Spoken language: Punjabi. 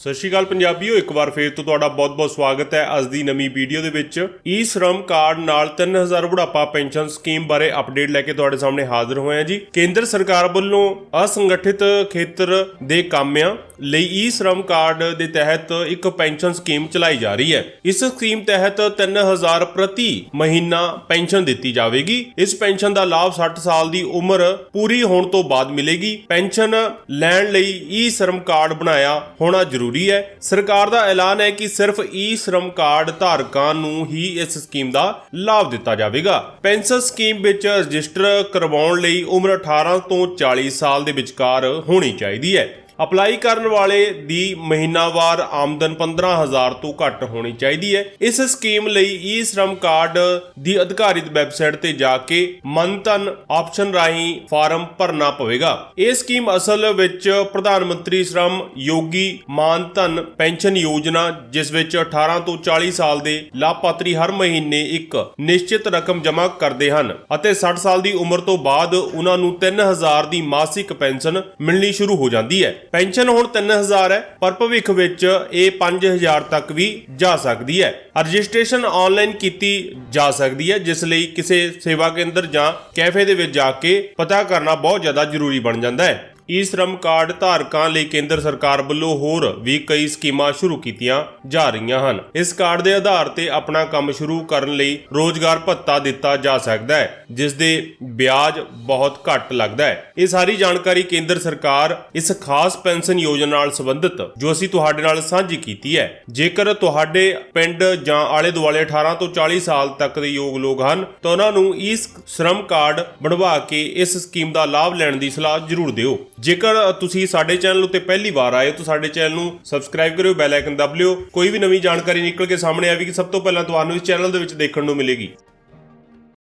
ਸਤਿ ਸ਼੍ਰੀ ਅਕਾਲ ਪੰਜਾਬੀਓ ਇੱਕ ਵਾਰ ਫੇਰ ਤੋਂ ਤੁਹਾਡਾ ਬਹੁਤ-ਬਹੁਤ ਸਵਾਗਤ ਹੈ ਅੱਜ ਦੀ ਨਵੀਂ ਵੀਡੀਓ ਦੇ ਵਿੱਚ। ਈ ਸ਼ਰਮ ਕਾਰਡ ਨਾਲ 3000 ਬੁਢਾਪਾ ਪੈਨਸ਼ਨ ਸਕੀਮ ਬਾਰੇ ਅਪਡੇਟ ਲੈ ਕੇ ਤੁਹਾਡੇ ਸਾਹਮਣੇ ਹਾਜ਼ਰ ਹੋਏ ਹਾਂ ਜੀ। ਕੇਂਦਰ ਸਰਕਾਰ ਵੱਲੋਂ ਅਸੰਗਠਿਤ ਖੇਤਰ ਦੇ ਕਾਮਿਆਂ ਲਈ ਈ ਸ਼ਰਮ ਕਾਰਡ ਦੇ ਤਹਿਤ ਇੱਕ ਪੈਨਸ਼ਨ ਸਕੀਮ ਚਲਾਈ ਜਾ ਰਹੀ ਹੈ। ਇਸ ਸਕੀਮ ਤਹਿਤ 3000 ਪ੍ਰਤੀ ਮਹੀਨਾ ਪੈਨਸ਼ਨ ਦਿੱਤੀ ਜਾਵੇਗੀ। ਇਸ ਪੈਨਸ਼ਨ ਦਾ ਲਾਭ 60 ਸਾਲ ਦੀ ਉਮਰ ਪੂਰੀ ਹੋਣ ਤੋਂ ਬਾਅਦ ਮਿਲੇਗੀ। ਪੈਨਸ਼ਨ ਲੈਣ ਲਈ ਈ ਸ਼ਰਮ ਕਾਰਡ ਬਣਾਇਆ ਹੋਣਾ ਜ਼ਰੂਰੀ ਹੈ। ਸਰਕਾਰ ਦਾ ਐਲਾਨ ਹੈ ਕਿ ਸਿਰਫ ਈ ਸ਼ਰਮ ਕਾਰਡ ਧਾਰਕਾਂ ਨੂੰ ਹੀ ਇਸ ਸਕੀਮ ਦਾ ਲਾਭ ਦਿੱਤਾ ਜਾਵੇਗਾ। ਪੈਨਸ਼ਨ ਸਕੀਮ ਵਿੱਚ ਰਜਿਸਟਰ ਕਰਵਾਉਣ ਲਈ ਉਮਰ 18 ਤੋਂ 40 ਸਾਲ ਦੇ ਵਿਚਕਾਰ ਹੋਣੀ ਚਾਹੀਦੀ ਹੈ। ਅਪਲਾਈ ਕਰਨ ਵਾਲੇ ਦੀ ਮਹੀਨਾਵਾਰ ਆਮਦਨ 15000 ਤੋਂ ਘੱਟ ਹੋਣੀ ਚਾਹੀਦੀ ਹੈ। ਇਸ ਸਕੀਮ ਲਈ ਈ ਸ਼ਰਮ ਕਾਰਡ ਦੀ ਅਧਿਕਾਰਿਤ ਵੈਬਸਾਈਟ ਤੇ ਜਾ ਕੇ ਮਨਤਨ ਆਪਸ਼ਨ ਰਾਹੀਂ ਫਾਰਮ ਭਰਨਾ ਪਵੇਗਾ। ਇਹ ਸਕੀਮ ਅਸਲ ਵਿੱਚ ਪ੍ਰਧਾਨ ਮੰਤਰੀ ਸ਼ਰਮ ਯੋਗੀ ਮਾਨਧਨ ਪੈਨਸ਼ਨ ਯੋਜਨਾ, ਜਿਸ ਵਿੱਚ 18 ਤੋਂ 40 ਸਾਲ ਦੇ ਲਾਭਪਾਤਰੀ ਹਰ ਮਹੀਨੇ ਇੱਕ ਨਿਸ਼ਚਿਤ ਰਕਮ ਜਮ੍ਹਾਂ ਕਰਦੇ ਹਨ ਅਤੇ 60 ਸਾਲ ਦੀ ਉਮਰ ਤੋਂ ਬਾਅਦ ਉਹਨਾਂ ਨੂੰ 3000 ਦੀ ਮਾਸਿਕ ਪੈਨਸ਼ਨ ਮਿਲਣੀ ਸ਼ੁਰੂ ਹੋ ਜਾਂਦੀ ਹੈ। ਪੈਨਸ਼ਨ ਹੁਣ 3000 ਹੈ, ਪਰ ਭਵਿੱਖ ਵਿੱਚ ਇਹ 5000 ਤੱਕ ਵੀ ਜਾ ਸਕਦੀ ਹੈ। ਰਜਿਸਟ੍ਰੇਸ਼ਨ ਆਨਲਾਈਨ ਕੀਤੀ ਜਾ ਸਕਦੀ ਹੈ, ਜਿਸ ਲਈ ਕਿਸੇ ਸੇਵਾ ਕੇਂਦਰ ਜਾਂ ਕੈਫੇ ਦੇ ਵਿੱਚ ਜਾ ਕੇ ਪਤਾ ਕਰਨਾ ਬਹੁਤ ਜ਼ਿਆਦਾ ਜ਼ਰੂਰੀ ਬਣ ਜਾਂਦਾ ਹੈ। ਈ ਸ਼ਰਮ ਕਾਰਡ ਧਾਰਕਾਂ ਲਈ ਕੇਂਦਰ ਸਰਕਾਰ ਵੱਲੋਂ ਹੋਰ ਵੀ ਕਈ ਸਕੀਮਾਂ ਸ਼ੁਰੂ ਕੀਤੀਆਂ ਜਾ ਰਹੀਆਂ ਹਨ। ਇਸ ਕਾਰਡ ਦੇ ਆਧਾਰ ਤੇ ਆਪਣਾ ਕੰਮ ਸ਼ੁਰੂ ਕਰਨ ਲਈ ਰੋਜ਼ਗਾਰ ਭੱਤਾ ਦਿੱਤਾ ਜਾ ਸਕਦਾ ਹੈ, ਜਿਸ ਦੇ ਵਿਆਜ ਬਹੁਤ ਘੱਟ ਲੱਗਦਾ ਹੈ। ਇਹ ਸਾਰੀ ਜਾਣਕਾਰੀ ਕੇਂਦਰ ਸਰਕਾਰ ਇਸ ਖਾਸ ਪੈਨਸ਼ਨ ਯੋਜਨਾ ਨਾਲ ਸੰਬੰਧਿਤ, ਜੋ ਅਸੀਂ ਤੁਹਾਡੇ ਨਾਲ ਸਾਂਝੀ ਕੀਤੀ ਹੈ। ਜੇਕਰ ਤੁਹਾਡੇ ਪਿੰਡ ਜਾਂ ਆਲੇ ਦੁਆਲੇ 18 ਤੋਂ 40 ਸਾਲ ਤੱਕ ਦੇ ਯੋਗ ਲੋਕ ਹਨ, ਤਾਂ ਉਹਨਾਂ ਨੂੰ ਈ ਸ਼ਰਮ ਕਾਰਡ ਬਣਵਾ ਕੇ ਇਸ ਸਕੀਮ ਦਾ ਲਾਭ ਲੈਣ ਦੀ ਸਲਾਹ ਜ਼ਰੂਰ ਦਿਓ। ਜੇਕਰ ਤੁਸੀਂ ਸਾਡੇ ਚੈਨਲ ਉੱਤੇ ਪਹਿਲੀ ਵਾਰ ਆਏ ਹੋ, ਤਾਂ ਸਾਡੇ ਚੈਨਲ ਨੂੰ ਸਬਸਕ੍ਰਾਈਬ ਕਰਿਓ ਬੈਲ ਆਈਕਨ ਦਬ ਲਿਓ। ਕੋਈ ਵੀ ਨਵੀਂ ਜਾਣਕਾਰੀ ਨਿਕਲ ਕੇ ਸਾਹਮਣੇ ਆਵੇਗੀ, ਸਭ ਤੋਂ ਪਹਿਲਾਂ ਤੁਹਾਨੂੰ ਇਸ ਚੈਨਲ ਦੇ ਵਿੱਚ ਦੇਖਣ ਨੂੰ ਮਿਲੇਗੀ।